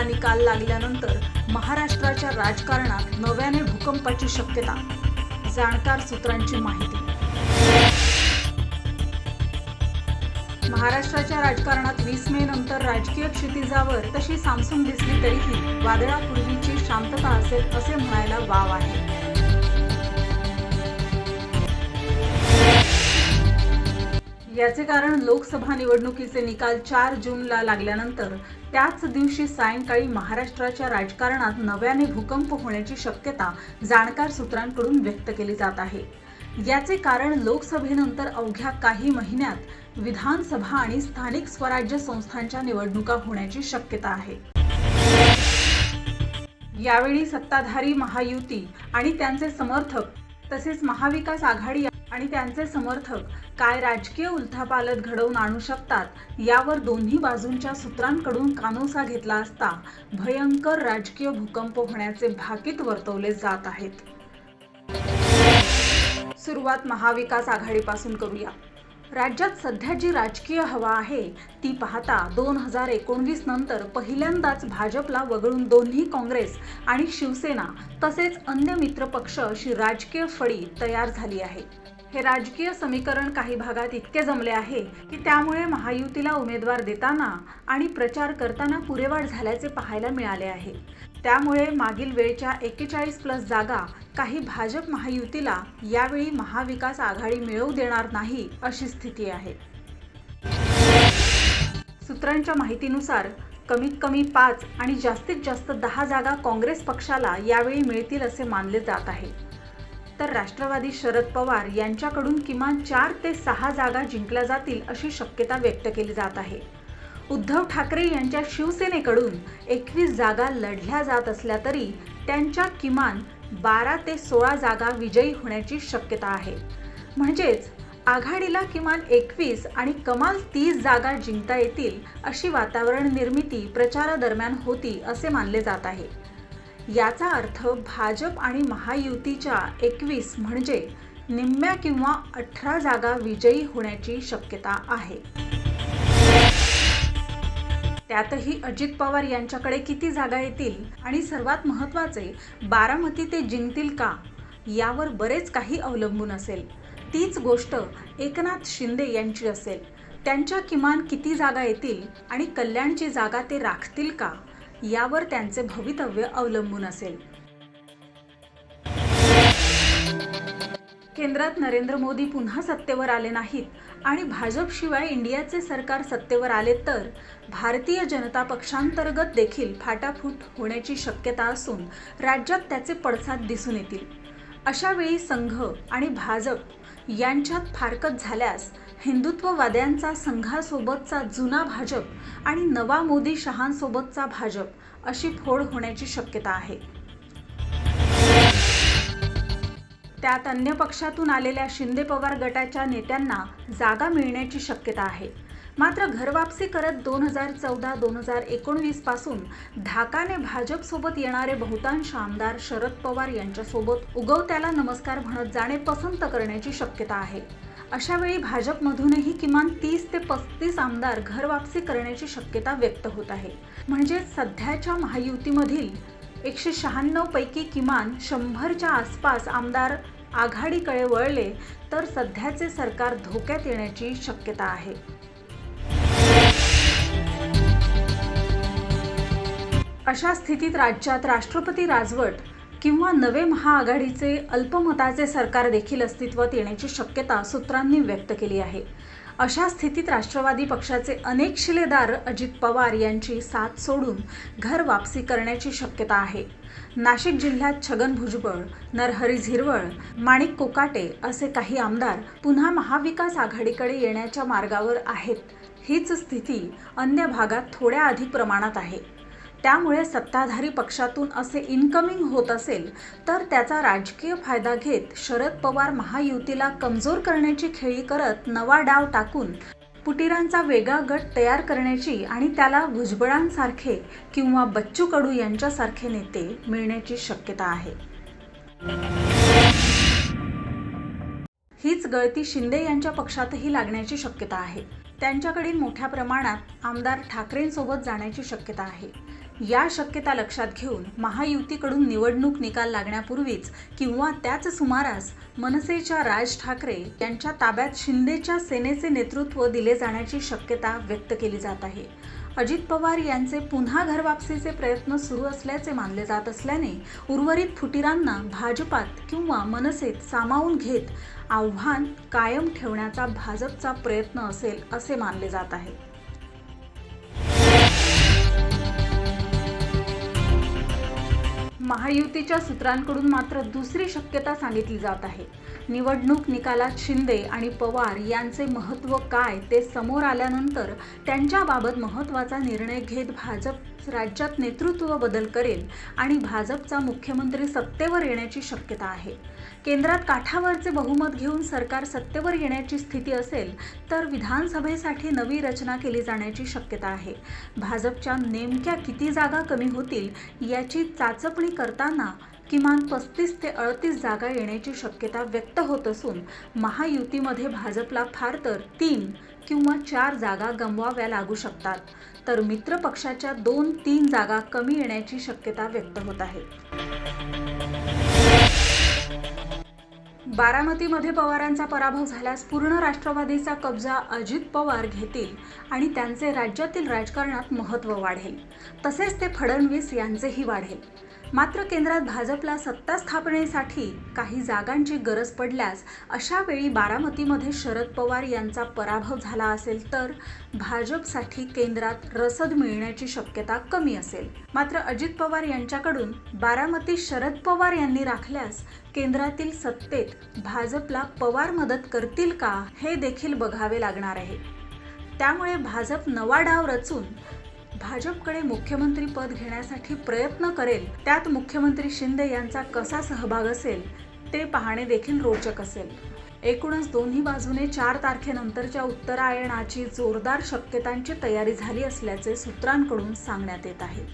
हा निकाल लागल्यानंतर महाराष्ट्राच्या राजकारणात नव्याने भूकंपाची शक्यता. जाणकार सूत्रांची माहिती. महाराष्ट्राच्या राजकारणात वीस मे नंतर राजकीय क्षितिजावर तशी सामसूम दिसली तरीही वादळापूर्वीची शांतता असेल असे म्हणायला वाव आहे. याचे कारण लोकसभा निवडणुकीचे निकाल चार जूनला लागल्यानंतर त्याच दिवशी सायंकाळी महाराष्ट्राच्या राजकारणात नव्याने भूकंप होण्याची शक्यता जाणकार सूत्रांकडून व्यक्त केली जात आहे. याचे कारण लोकसभेनंतर अवघ्या काही महिन्यात विधानसभा आणि स्थानिक स्वराज्य संस्थांच्या निवडणुका होण्याची शक्यता आहे. यावेळी सत्ताधारी महायुती आणि त्यांचे समर्थक तसेच महाविकास आघाडी आणि त्यांचे समर्थक काय राजकीय उलथापालत घडवून आणू शकतात यावर दोन्ही बाजूंच्या सूत्रांकडून कानोसा घेतला असता भयंकर राजकीय भूकंप होण्याचे भाकीत वर्तवले जात आहेत. सुरुवात महाविकास आघाडीपासून करूया. राज्यात सध्या जी राजकीय हवा आहे ती पाहता दोन हजार एकोणवीस नंतर पहिल्यांदाच भाजपला वगळून दोन्ही काँग्रेस आणि शिवसेना तसेच अन्य मित्रपक्ष अशी राजकीय फळी तयार झाली आहे. हे राजकीय समीकरण काही भागात इतके जमले आहे की त्यामुळे महायुतीला उमेदवार देताना आणि प्रचार करताना पुरेवाढ झाल्याचे पाहायला मिळाले आहे. त्यामुळे मागील वेळच्या एक्केचाळीस प्लस जागा काही भाजप महायुतीला यावेळी महाविकास आघाडी मिळवू देणार नाही अशी स्थिती आहे. सूत्रांच्या माहितीनुसार कमीत कमी पाच आणि जास्तीत जास्त दहा जागा काँग्रेस पक्षाला यावेळी मिळतील असे मानले जात आहे. तर राष्ट्रवादी शरद पवार यांच्याकडून किमान चार ते सहा जागा जिंकल्या जातील अशी शक्यता व्यक्त केली जात आहे. उद्धव ठाकरे यांच्या शिवसेनेकडून एकवीस जागा लढल्या जात असल्या तरी त्यांच्या किमान बारा ते सोळा जागा विजयी होण्याची शक्यता आहे. म्हणजेच आघाडीला किमान एकवीस आणि कमाल तीस जागा जिंकता येतील अशी वातावरण निर्मिती प्रचारादरम्यान होती असे मानले जात आहे. याचा अर्थ भाजप आणि महायुतीच्या एकवीस म्हणजे निम्म्या किंवा अठरा जागा विजयी होण्याची शक्यता आहे. त्यातही अजित पवार यांच्याकडे किती जागा येतील आणि सर्वात महत्त्वाचे बारामती ते जिंकतील का? यावर बरेच काही अवलंबून असेल. तीच गोष्ट एकनाथ शिंदे यांची असेल. त्यांच्या किमान किती जागा येतील आणि कल्याणची जागा ते राखतील का? यावर त्यांचे भवितव्य अवलंबून असेल. केंद्रात नरेंद्र मोदी पुन्हा सत्तेवर आले नाहीत आणि भाजपशिवाय इंडियाचे सरकार सत्तेवर आले तर भारतीय जनता पक्षांतर्गत देखील फाटाफूट होण्याची शक्यता असून राज्यात त्याचे पडसाद दिसून येतील. अशा वेळी संघ आणि भाजप यांच्यात फारकत झाल्यास हिंदुत्ववाद्यांचा संघासोबतचा जुना भाजप आणि नवा मोदी शहांसोबतचा भाजप अशी फोड होण्याची शक्यता आहे. त्यात अन्य पक्षातून आलेल्या शिंदे पवार गटाच्या नेत्यांना जागा मिळण्याची शक्यता आहे. मात्र घरवापसी करत दोन हजार चौदा दोन हजार एकोणवीसपासून धाकाने भाजपसोबत येणारे बहुतांश आमदार शरद पवार यांच्यासोबत उगवत्याला नमस्कार म्हणत जाणे पसंत करण्याची शक्यता आहे. अशावेळी भाजपमधूनही किमान तीस ते पस्तीस आमदार घरवापसी करण्याची शक्यता व्यक्त होत आहे. म्हणजे सध्याच्या महायुतीमधील एकशे शहाण्णव पैकी किमान शंभरच्या आसपास आमदार आघाडीकडे वळले तर सध्याचे सरकार धोक्यात येण्याची शक्यता आहे. अशा स्थितीत राज्यात राष्ट्रपती राजवट किंवा नवे महाआघाडीचे अल्पमताचे सरकार देखील अस्तित्वात येण्याची शक्यता सूत्रांनी व्यक्त केली आहे. अशा स्थितीत राष्ट्रवादी पक्षाचे अनेक शिलेदार अजित पवार यांची साथ सोडून घर वापसी करण्याची शक्यता आहे. नाशिक जिल्ह्यात छगन भुजबळ नरहरी झिरवळ माणिक कोकाटे असे काही आमदार पुन्हा महाविकास आघाडीकडे येण्याच्या मार्गावर आहेत. हीच स्थिती अन्य भागात थोड्या अधिक प्रमाणात आहे. त्यामुळे सत्ताधारी पक्षातून असे इनकमिंग होत असेल तर त्याचा राजकीय फायदा घेत शरद पवार महायुतीला कमजोर करण्याची खेळी करत नवा डाव टाकून पुटिरांचा वेगळा गट तयार करण्याची आणि त्याला भुजबळांसारखे किंवा बच्चू कडू यांच्यासारखे नेते मिळण्याची शक्यता आहे. गळती शिंदे यांच्या पक्षातही लागण्याची शक्यता आहे. त्यांच्याकडील मोठ्या प्रमाणात आमदार ठाकरेंसोबत जाण्याची शक्यता आहे. या शक्यता लक्षात घेऊन महायुतीकडून निवडणूक निकाल लागण्यापूर्वीच किंवा त्याच सुमारास मनसेच्या राज ठाकरे यांच्या ताब्यात शिंदेच्या सेनेचे नेतृत्व दिले जाण्याची शक्यता व्यक्त केली जात आहे. अजित पवार यांचे पुन्हा घरवापसीचे प्रयत्न सुरू असल्याचे मानले जात असल्याने उर्वरित फुटीरांना भाजपात किंवा मनसेत सामावून घेत आव्हान कायम ठेवण्याचा भाजपचा प्रयत्न असेल असे मानले जात आहे. महायुतीच्या सूत्रांकडून मात्र दुसरी शक्यता सांगितली जात आहे. निवडणूक निकालात शिंदे आणि पवार यांचे महत्त्व काय ते समोर आल्यानंतर त्यांच्याबाबत महत्त्वाचा निर्णय घेत भाजप राज्यात नेतृत्व बदल करेल आणि भाजपचा मुख्यमंत्री सत्तेवर येण्याची शक्यता आहे. केंद्रात काठावरचे बहुमत घेऊन सरकार सत्तेवर येण्याची स्थिती असेल तर विधानसभेसाठी नवी रचना केली जाण्याची शक्यता आहे. भाजपच्या नेमक्या किती जागा कमी होतील याची चाचपणी करताना किमान पस्तीस ते अडतीस जागा येण्याची शक्यता व्यक्त होत असून महायुतीमध्ये भाजपला फार तर तीन किंवा चार जागा गमवाव्या लागू शकतात. तर मित्र पक्षाच्या दोन तीन जागा कमी येण्याची शक्यता व्यक्त होत आहे. बारामतीमध्ये पवारांचा पराभव झाल्यास पूर्ण राष्ट्रवादीचा कब्जा अजित पवार घेतील आणि त्यांचे राज्यातील राजकारणात महत्त्व वाढेल. तसेच ते फडणवीस यांचेही वाढेल. मात्र केंद्रात भाजपला सत्ता स्थापनेसाठी काही जागांची गरज पडल्यास अशा वेळी बारामतीमध्ये शरद पवार यांचा पराभव झाला असेल तर भाजपसाठी केंद्रात रसद मिळण्याची शक्यता कमी असेल. मात्र अजित पवार यांच्याकडून बारामती शरद पवार यांनी राखल्यास केंद्रातील सत्तेत भाजपला पवार मदत करतील का हे देखील बघावे लागणार आहे. त्यामुळे भाजप नवा डाव रचून भाजपकडे मुख्यमंत्री पद घेण्यासाठी प्रयत्न करेल त्यात मुख्यमंत्री शिंदे यांचा कसा सहभाग असेल ते पाहणे देखील रोचक असेल. एकूणच दोन्ही बाजूने चार तारखेनंतरच्या उत्तरायणाची जोरदार शक्यतांची तयारी झाली असल्याचे सूत्रांकडून सांगण्यात येत आहे.